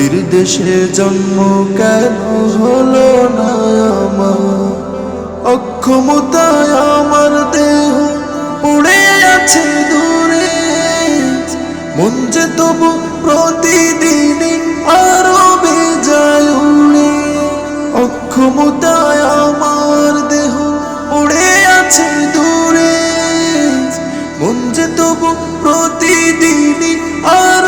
নবীর দেশে জন্ম কেন হলো না আমার? অক্ষমতায় আমার দেহ পড়ে আছে দূরে। মন যে তবু প্রতিদিনই আরও বেজায় অক্ষমতায় আমার দেহ পড়ে আছে দূরে। মন যে তবু প্রতিদিনই আরও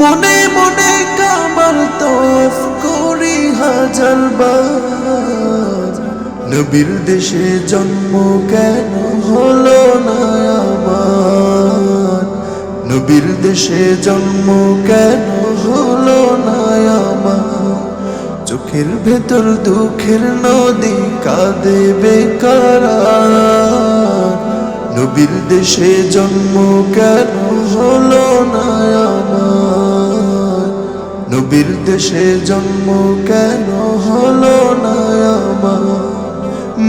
মনে মনে কাবার তফ করি হাজার বার। নবীর দেশে জন্ম কেন হলো না আমার? নবীর দেশে জন্ম কেন হলো না আমার? চোখের ভেতর দুঃখের নদী কাঁদে বেকারা। নবীর দেশে জন্ম কেন হলো না আমার? নবীর দেশে জন্ম কেন হলো না আমার?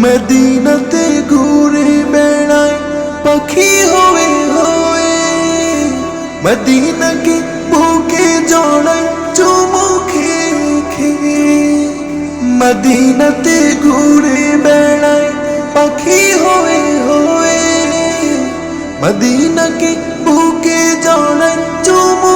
মদিনাতে ঘুরে বেড়ায় পাখি হয়ে হয়ে। মদিনাকে বুকে জড়ায় চুমু খেয়ে খেয়ে। মদিনাতে ঘুরে বেড়ায় পাখি হয়ে হয়ে। মদিনাকে বুকে জড়ায় চুমু